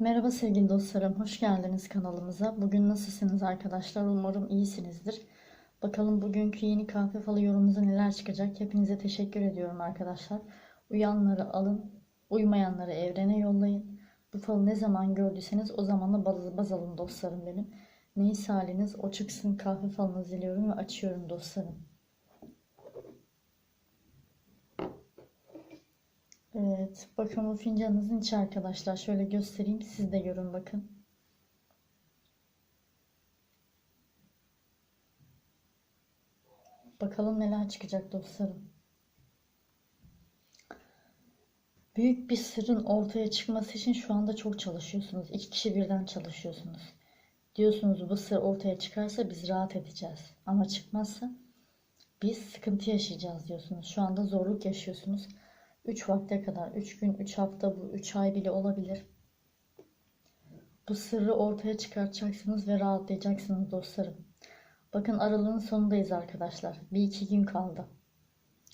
Merhaba sevgili dostlarım, hoş geldiniz kanalımıza. Bugün nasılsınız arkadaşlar? Umarım iyisinizdir. Bakalım bugünkü yeni kahve falı yorumumuza neler çıkacak? Hepinize teşekkür ediyorum arkadaşlar. Uyanları alın, uymayanları evrene yollayın. Bu falı ne zaman gördüyseniz o zaman da baz, baz alın dostlarım benim. Neyse haliniz o çıksın kahve falınızı diliyorum ve açıyorum dostlarım. Evet, bakın bu fincanınızın içi arkadaşlar. Şöyle göstereyim, siz de görün bakın. Bakalım neler çıkacak dostlarım. Büyük bir sırrın ortaya çıkması için şu anda çok çalışıyorsunuz. İki kişi birden çalışıyorsunuz. Diyorsunuz bu sır ortaya çıkarsa biz rahat edeceğiz. Ama çıkmazsa biz sıkıntı yaşayacağız diyorsunuz. Şu anda zorluk yaşıyorsunuz. 3 vakte kadar, 3 gün, 3 hafta, bu 3 ay bile olabilir. Bu sırrı ortaya çıkartacaksınız ve rahatlayacaksınız dostlarım. Bakın aralığın sonundayız arkadaşlar. Bir iki gün kaldı.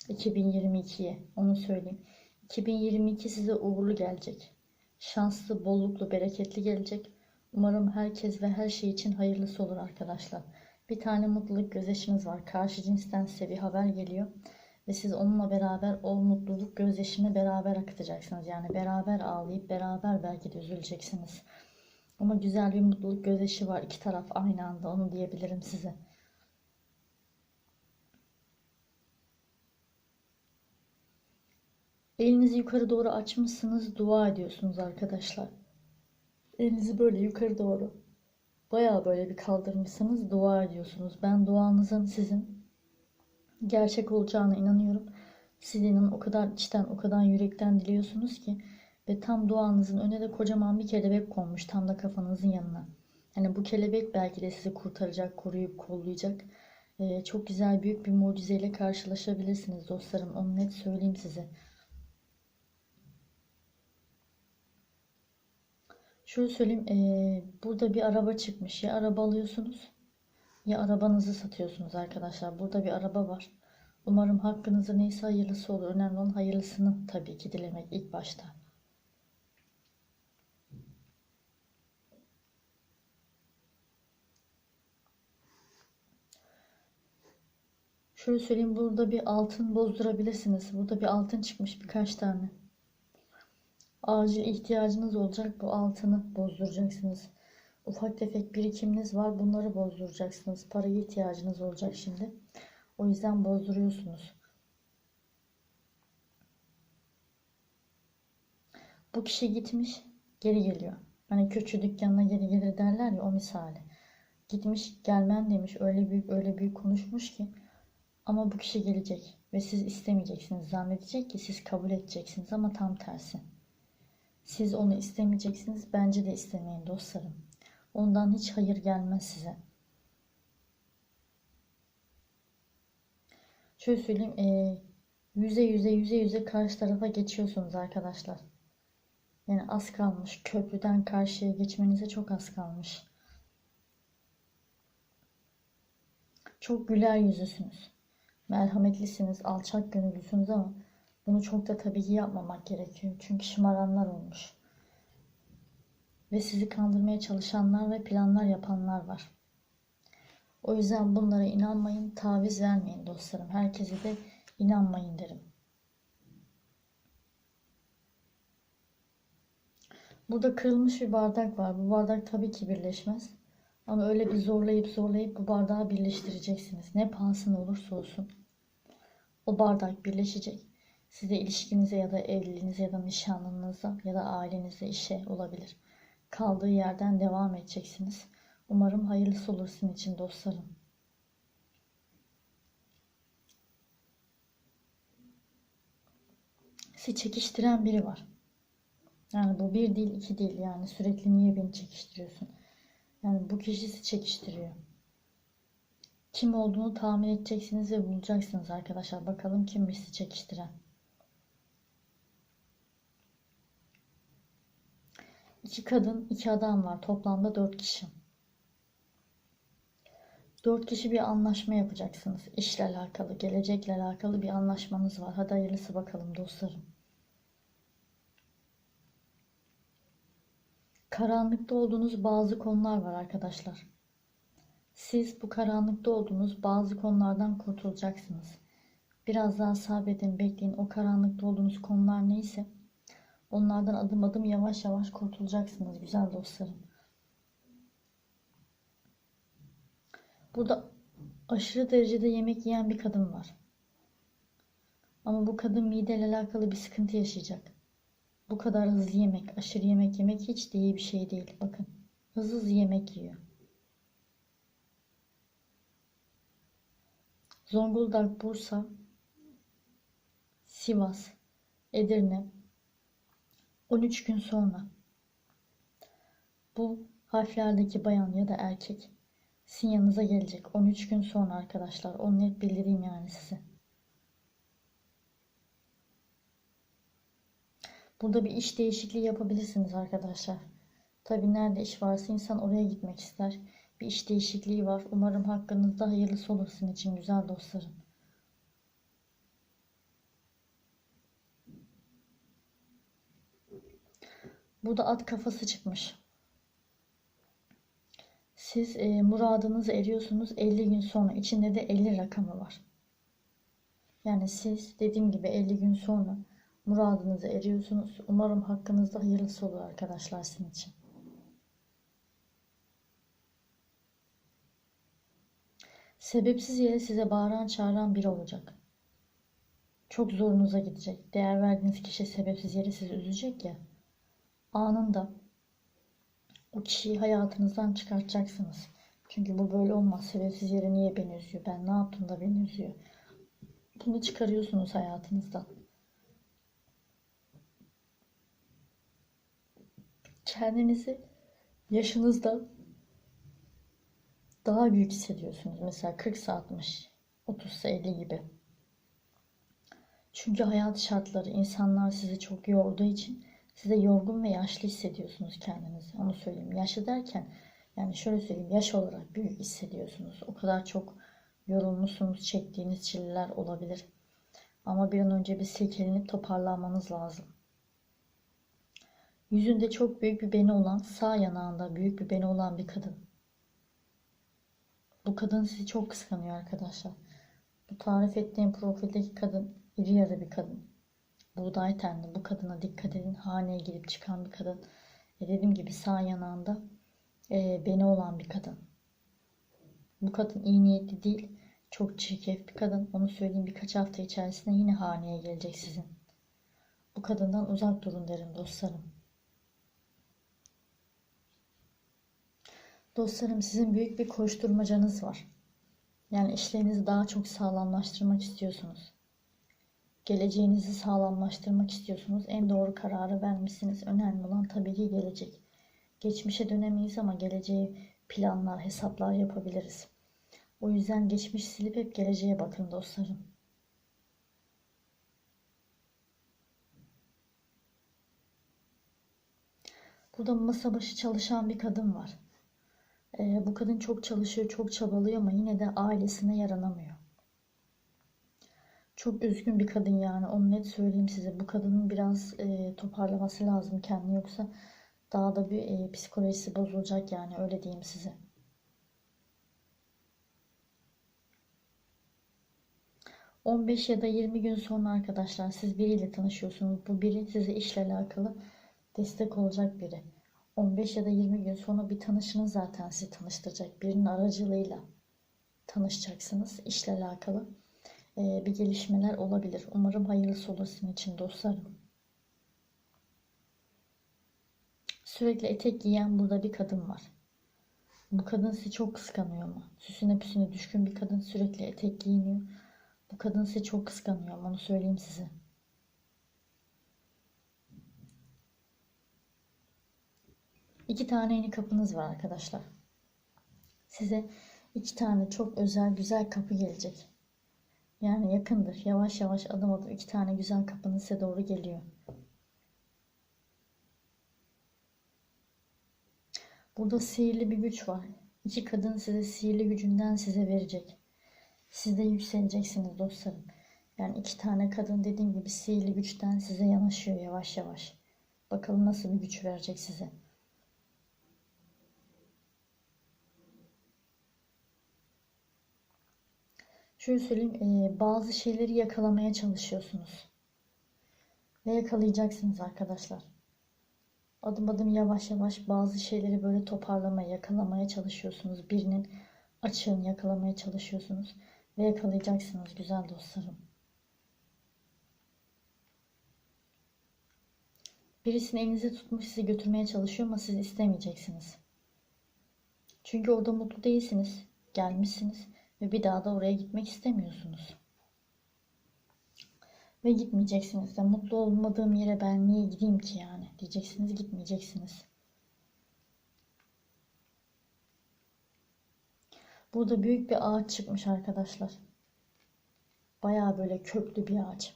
2022'ye onu söyleyeyim. 2022 size uğurlu gelecek. Şanslı, bolluklu, bereketli gelecek. Umarım herkes ve her şey için hayırlısı olur arkadaşlar. Bir tane mutluluk gözyaşınız var. Karşı cinsten size bir haber geliyor. Ve siz onunla beraber o mutluluk gözyaşını beraber akıtacaksınız. Yani beraber ağlayıp beraber belki de üzüleceksiniz. Ama güzel bir mutluluk gözyaşı var. iki taraf aynı anda onu diyebilirim size. Elinizi yukarı doğru açmışsınız. Dua ediyorsunuz arkadaşlar. Elinizi böyle yukarı doğru bayağı böyle bir kaldırmışsınız. Dua ediyorsunuz. Ben duanızın sizin gerçek olacağına inanıyorum. Siz inanın o kadar içten, o kadar yürekten diliyorsunuz ki ve tam duanızın önüne de kocaman bir kelebek konmuş tam da kafanızın yanına. Yani bu kelebek belki de sizi kurtaracak, koruyup kollayacak. Ee, çok güzel büyük bir mucizeyle karşılaşabilirsiniz dostlarım. Onu net söyleyeyim size. Şöyle söyleyeyim. ee, burada bir araba çıkmış. Ya araba alıyorsunuz ya arabanızı satıyorsunuz arkadaşlar. Burada bir araba var. Umarım hakkınızda neyse hayırlısı olur. Önemli olan hayırlısını tabii ki dilemek ilk başta. Şöyle söyleyeyim burada bir altın bozdurabilirsiniz. Burada bir altın çıkmış birkaç tane. Acil ihtiyacınız olacak bu altını bozduracaksınız. Ufak tefek birikiminiz var bunları bozduracaksınız. Paraya ihtiyacınız olacak şimdi. O yüzden bozduruyorsunuz. Bu kişi gitmiş geri geliyor. Hani köçü dükkanına geri gelir derler ya o misali. Gitmiş gelmen demiş öyle büyük öyle büyük konuşmuş ki ama bu kişi gelecek ve siz istemeyeceksiniz. Zannedecek ki siz kabul edeceksiniz ama tam tersi. Siz onu istemeyeceksiniz. Bence de istemeyin dostlarım. Ondan hiç hayır gelmez size. Şöyle söyleyeyim. E, yüze yüze yüze yüze karşı tarafa geçiyorsunuz arkadaşlar. Yani az kalmış. Köprüden karşıya geçmenize çok az kalmış. Çok güler yüzlüsünüz. Merhametlisiniz, alçak gönüllüsünüz ama bunu çok da tabii ki yapmamak gerekiyor. Çünkü şımaranlar olmuş. Ve sizi kandırmaya çalışanlar ve planlar yapanlar var. O yüzden bunlara inanmayın, taviz vermeyin dostlarım. Herkese de inanmayın derim. Burada kırılmış bir bardak var. Bu bardak tabii ki birleşmez. Ama öyle bir zorlayıp zorlayıp bu bardağı birleştireceksiniz. Ne pahasına olursa olsun. O bardak birleşecek. Size ilişkinize ya da evliliğinize ya da nişanlınıza ya da ailenize işe olabilir. Kaldığı yerden devam edeceksiniz. Umarım hayırlısı olur sizin için dostlarım. Sizi çekiştiren biri var. Yani bu bir değil iki değil yani sürekli niye beni çekiştiriyorsun? Yani bu kişi sizi çekiştiriyor. Kim olduğunu tahmin edeceksiniz ve bulacaksınız arkadaşlar. Bakalım kimmiş sizi çekiştiren. İki kadın, iki adam var. Toplamda dört kişi. Dört kişi bir anlaşma yapacaksınız. İşle alakalı, gelecekle alakalı bir anlaşmanız var. Hadi hayırlısı bakalım dostlarım. Karanlıkta olduğunuz bazı konular var arkadaşlar. Siz bu karanlıkta olduğunuz bazı konulardan kurtulacaksınız. Biraz daha sabredin, bekleyin. O karanlıkta olduğunuz konular neyse onlardan adım adım yavaş yavaş kurtulacaksınız güzel dostlarım. Burada aşırı derecede yemek yiyen bir kadın var. Ama bu kadın mideyle alakalı bir sıkıntı yaşayacak. Bu kadar hızlı yemek, aşırı yemek yemek hiç de iyi bir şey değil. Bakın hızlı hızlı yemek yiyor. Zonguldak, Bursa, Sivas, Edirne 13 gün sonra bu harflerdeki bayan ya da erkek sizin yanınıza gelecek. 13 gün sonra arkadaşlar. Onu net bildireyim yani size. Burada bir iş değişikliği yapabilirsiniz arkadaşlar. Tabii nerede iş varsa insan oraya gitmek ister. Bir iş değişikliği var. Umarım hakkınızda hayırlısı olur sizin için güzel dostlarım. Burada at kafası çıkmış. Siz e, muradınızı eriyorsunuz 50 gün sonra. içinde de 50 rakamı var. Yani siz dediğim gibi 50 gün sonra muradınızı eriyorsunuz. Umarım hakkınızda hayırlısı olur arkadaşlar sizin için. Sebepsiz yere size bağıran çağıran biri olacak. Çok zorunuza gidecek. Değer verdiğiniz kişi sebepsiz yere sizi üzecek ya. Anında o kişiyi hayatınızdan çıkartacaksınız. Çünkü bu böyle olmaz. Sebepsiz yere niye beni üzüyor? Ben ne yaptım da beni üzüyor? Bunu çıkarıyorsunuz hayatınızdan. Kendinizi yaşınızda daha büyük hissediyorsunuz. Mesela 40 60, 30 50 gibi. Çünkü hayat şartları, insanlar sizi çok yorduğu için size yorgun ve yaşlı hissediyorsunuz kendinizi. Onu söyleyeyim. Yaşlı derken yani şöyle söyleyeyim yaş olarak büyük hissediyorsunuz. O kadar çok yorulmuşsunuz, çektiğiniz çileler olabilir. Ama bir an önce bir silkelenip toparlanmanız lazım. Yüzünde çok büyük bir beni olan, sağ yanağında büyük bir beni olan bir kadın. Bu kadın sizi çok kıskanıyor arkadaşlar. Bu tarif ettiğim profildeki kadın iri yarı bir kadın buğday tenli bu kadına dikkat edin. Haneye girip çıkan bir kadın. E dediğim gibi sağ yanağında e, beni olan bir kadın. Bu kadın iyi niyetli değil. Çok çirkef bir kadın. Onu söyleyeyim birkaç hafta içerisinde yine haneye gelecek sizin. Bu kadından uzak durun derim dostlarım. Dostlarım sizin büyük bir koşturmacanız var. Yani işlerinizi daha çok sağlamlaştırmak istiyorsunuz geleceğinizi sağlamlaştırmak istiyorsunuz. En doğru kararı vermişsiniz. Önemli olan tabii ki gelecek. Geçmişe dönemeyiz ama geleceği planlar, hesaplar yapabiliriz. O yüzden geçmiş silip hep geleceğe bakın dostlarım. Burada masa başı çalışan bir kadın var. Ee, bu kadın çok çalışıyor, çok çabalıyor ama yine de ailesine yaranamıyor. Çok üzgün bir kadın yani onu net söyleyeyim size. Bu kadının biraz e, toparlaması lazım kendini yoksa daha da bir e, psikolojisi bozulacak yani öyle diyeyim size. ...15 ya da 20 gün sonra arkadaşlar siz biriyle tanışıyorsunuz. Bu biri size işle alakalı destek olacak biri. 15 ya da 20 gün sonra bir tanışınız zaten sizi tanıştıracak. Birinin aracılığıyla tanışacaksınız işle alakalı. Ee, bir gelişmeler olabilir. Umarım hayırlısı olur sizin için dostlarım. Sürekli etek giyen burada bir kadın var. Bu kadın sizi çok kıskanıyor mu? Süsüne püsüne düşkün bir kadın sürekli etek giyiniyor. Bu kadın sizi çok kıskanıyor ama onu söyleyeyim size. İki tane yeni kapınız var arkadaşlar. Size iki tane çok özel güzel kapı gelecek. Yani yakındır. Yavaş yavaş adım adım iki tane güzel kapının size doğru geliyor. Burada sihirli bir güç var. İki kadın size sihirli gücünden size verecek. Siz de yükseleceksiniz dostlarım. Yani iki tane kadın dediğim gibi sihirli güçten size yanaşıyor yavaş yavaş. Bakalım nasıl bir güç verecek size. Şöyle söyleyeyim, e, bazı şeyleri yakalamaya çalışıyorsunuz. Ve yakalayacaksınız arkadaşlar. Adım adım yavaş yavaş bazı şeyleri böyle toparlamaya, yakalamaya çalışıyorsunuz. Birinin açığını yakalamaya çalışıyorsunuz. Ve yakalayacaksınız güzel dostlarım. Birisini elinize tutmuş sizi götürmeye çalışıyor ama siz istemeyeceksiniz. Çünkü orada mutlu değilsiniz. Gelmişsiniz ve bir daha da oraya gitmek istemiyorsunuz. Ve gitmeyeceksiniz de mutlu olmadığım yere ben niye gideyim ki yani diyeceksiniz gitmeyeceksiniz. Burada büyük bir ağaç çıkmış arkadaşlar. Baya böyle köklü bir ağaç.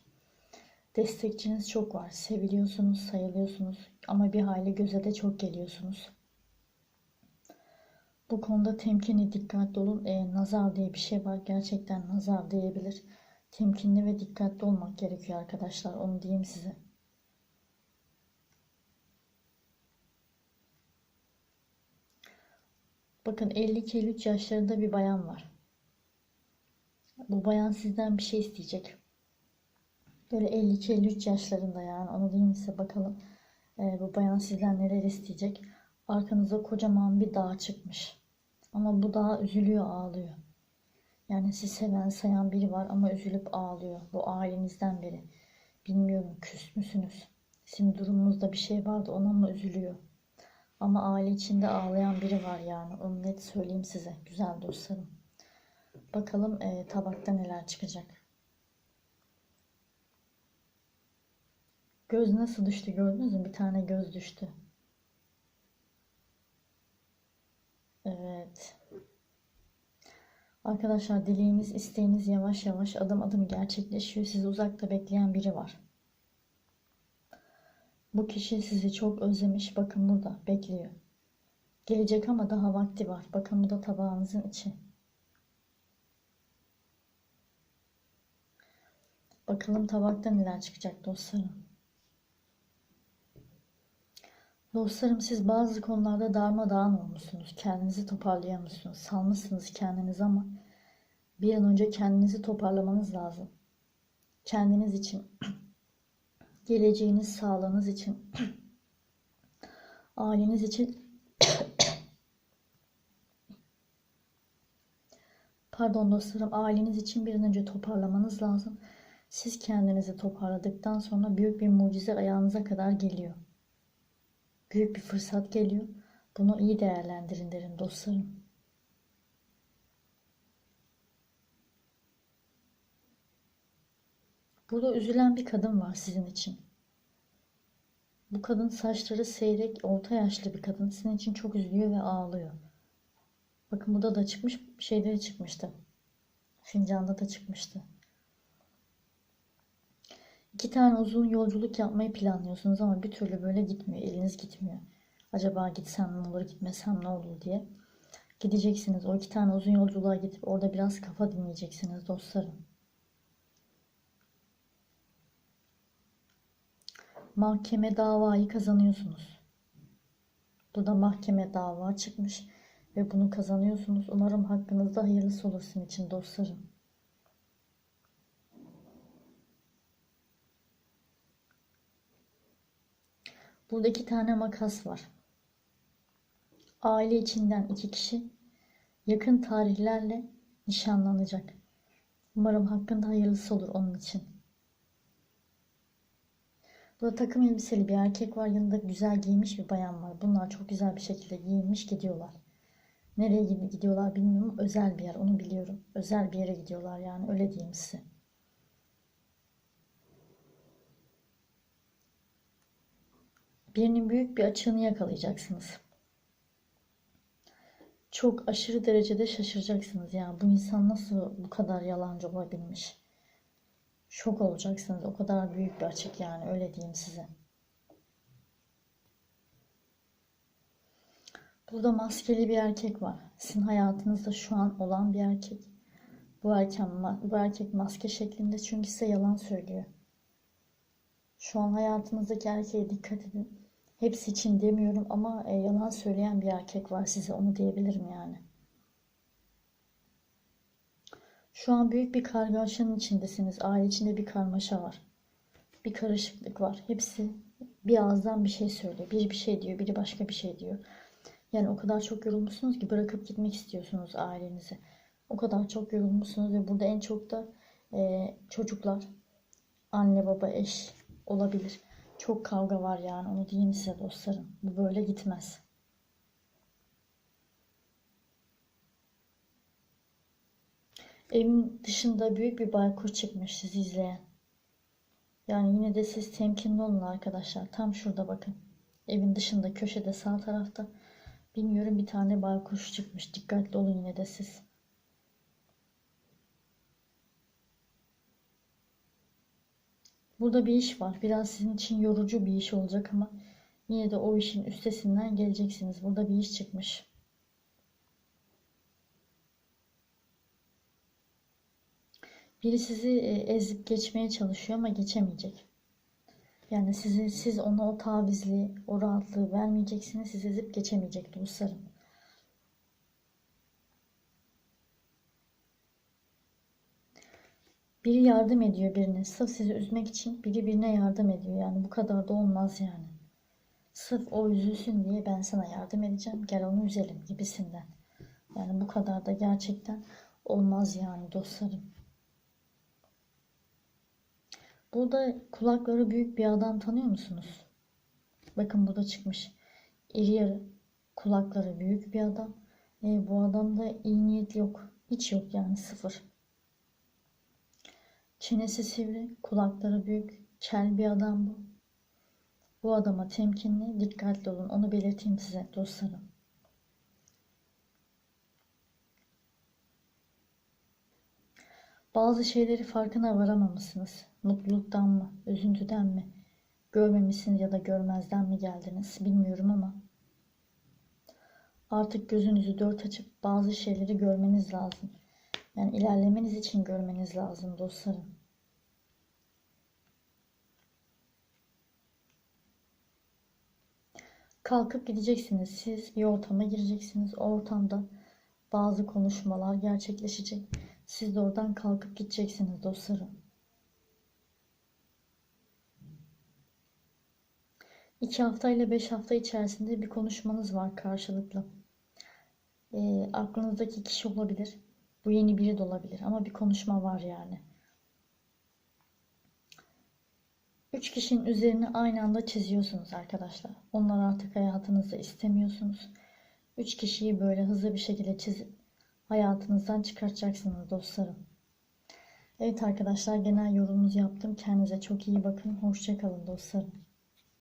Destekçiniz çok var. Seviliyorsunuz, sayılıyorsunuz ama bir hayli göze de çok geliyorsunuz. Bu konuda temkinli dikkatli olun. E, nazar diye bir şey var. Gerçekten nazar diyebilir. Temkinli ve dikkatli olmak gerekiyor arkadaşlar. Onu diyeyim size. Bakın 52-53 yaşlarında bir bayan var. Bu bayan sizden bir şey isteyecek. Böyle 52-53 yaşlarında yani onu diyeyim size bakalım. E, bu bayan sizden neler isteyecek. Arkanıza kocaman bir dağ çıkmış. Ama bu dağ üzülüyor ağlıyor. Yani sizi seven sayan biri var ama üzülüp ağlıyor. Bu ailenizden biri. Bilmiyorum küs müsünüz? Sizin durumunuzda bir şey vardı ona mı üzülüyor? Ama aile içinde ağlayan biri var yani. Onu net söyleyeyim size. Güzel dostlarım. Bakalım e, tabakta neler çıkacak. Göz nasıl düştü gördünüz mü? Bir tane göz düştü. Evet. Arkadaşlar dileğiniz, isteğiniz yavaş yavaş adım adım gerçekleşiyor. Sizi uzakta bekleyen biri var. Bu kişi sizi çok özlemiş. Bakın burada bekliyor. Gelecek ama daha vakti var. Bakın bu da tabağınızın içi. Bakalım tabakta neler çıkacak dostlarım. Dostlarım siz bazı konularda darmadağın olmuşsunuz. Kendinizi toparlayamıyorsunuz. Salmışsınız kendinizi ama bir an önce kendinizi toparlamanız lazım. Kendiniz için, geleceğiniz, sağlığınız için, aileniz için Pardon dostlarım, aileniz için bir an önce toparlamanız lazım. Siz kendinizi toparladıktan sonra büyük bir mucize ayağınıza kadar geliyor büyük bir fırsat geliyor. Bunu iyi değerlendirin derim dostlarım. Burada üzülen bir kadın var sizin için. Bu kadın saçları seyrek, orta yaşlı bir kadın. Sizin için çok üzülüyor ve ağlıyor. Bakın burada da çıkmış, şeyleri çıkmıştı. Fincanda da çıkmıştı. İki tane uzun yolculuk yapmayı planlıyorsunuz ama bir türlü böyle gitmiyor. Eliniz gitmiyor. Acaba gitsem ne olur, gitmesem ne olur diye. Gideceksiniz. O iki tane uzun yolculuğa gidip orada biraz kafa dinleyeceksiniz dostlarım. Mahkeme davayı kazanıyorsunuz. Burada mahkeme dava çıkmış ve bunu kazanıyorsunuz. Umarım hakkınızda hayırlısı olur sizin için dostlarım. Burada iki tane makas var. Aile içinden iki kişi yakın tarihlerle nişanlanacak. Umarım hakkında hayırlısı olur onun için. Burada takım elbiseli bir erkek var. Yanında güzel giymiş bir bayan var. Bunlar çok güzel bir şekilde giyinmiş gidiyorlar. Nereye gidiyorlar bilmiyorum. Özel bir yer onu biliyorum. Özel bir yere gidiyorlar yani öyle diyeyim size. birinin büyük bir açığını yakalayacaksınız. Çok aşırı derecede şaşıracaksınız. Yani bu insan nasıl bu kadar yalancı olabilmiş? Şok olacaksınız. O kadar büyük bir açık yani öyle diyeyim size. Burada maskeli bir erkek var. Sizin hayatınızda şu an olan bir erkek. Bu erkek, bu erkek maske şeklinde çünkü size yalan söylüyor. Şu an hayatınızdaki erkeğe dikkat edin. Hepsi için demiyorum ama e, yalan söyleyen bir erkek var size onu diyebilirim yani. Şu an büyük bir kargaşanın içindesiniz. Aile içinde bir karmaşa var. Bir karışıklık var. Hepsi bir ağızdan bir şey söylüyor. Biri bir şey diyor, biri başka bir şey diyor. Yani o kadar çok yorulmuşsunuz ki bırakıp gitmek istiyorsunuz ailenizi. O kadar çok yorulmuşsunuz ve burada en çok da e, çocuklar, anne baba, eş olabilir. Çok kavga var yani onu diyeyim size dostlarım. Bu böyle gitmez. Evin dışında büyük bir baykuş çıkmış sizi izleyen. Yani yine de siz temkinli olun arkadaşlar. Tam şurada bakın. Evin dışında köşede sağ tarafta. Bilmiyorum bir tane baykuş çıkmış. Dikkatli olun yine de siz. Burada bir iş var. Biraz sizin için yorucu bir iş olacak ama yine de o işin üstesinden geleceksiniz. Burada bir iş çıkmış. Biri sizi e, ezip geçmeye çalışıyor ama geçemeyecek. Yani sizi, siz ona o tavizli, o rahatlığı vermeyeceksiniz. Siz ezip geçemeyecek dostlarım. Biri yardım ediyor birine. Sırf sizi üzmek için biri birine yardım ediyor. Yani bu kadar da olmaz yani. Sırf o üzülsün diye ben sana yardım edeceğim. Gel onu üzelim gibisinden. Yani bu kadar da gerçekten olmaz yani dostlarım. Burada kulakları büyük bir adam tanıyor musunuz? Bakın burada çıkmış. İri yarı kulakları büyük bir adam. E, bu adamda iyi niyet yok. Hiç yok yani sıfır. Çenesi sivri, kulakları büyük, kel bir adam bu. Bu adama temkinli, dikkatli olun. Onu belirteyim size dostlarım. Bazı şeyleri farkına varamamışsınız. Mutluluktan mı, üzüntüden mi, görmemişsiniz ya da görmezden mi geldiniz bilmiyorum ama artık gözünüzü dört açıp bazı şeyleri görmeniz lazım. Yani ilerlemeniz için görmeniz lazım dostlarım. Kalkıp gideceksiniz. Siz bir ortama gireceksiniz. O ortamda bazı konuşmalar gerçekleşecek. Siz de oradan kalkıp gideceksiniz dostlarım. İki hafta ile beş hafta içerisinde bir konuşmanız var karşılıklı. E, aklınızdaki kişi olabilir. Bu yeni biri de olabilir ama bir konuşma var yani. Üç kişinin üzerini aynı anda çiziyorsunuz arkadaşlar. Onları artık hayatınızda istemiyorsunuz. Üç kişiyi böyle hızlı bir şekilde çizip hayatınızdan çıkartacaksınız dostlarım. Evet arkadaşlar genel yorumunuzu yaptım. Kendinize çok iyi bakın. Hoşçakalın dostlarım.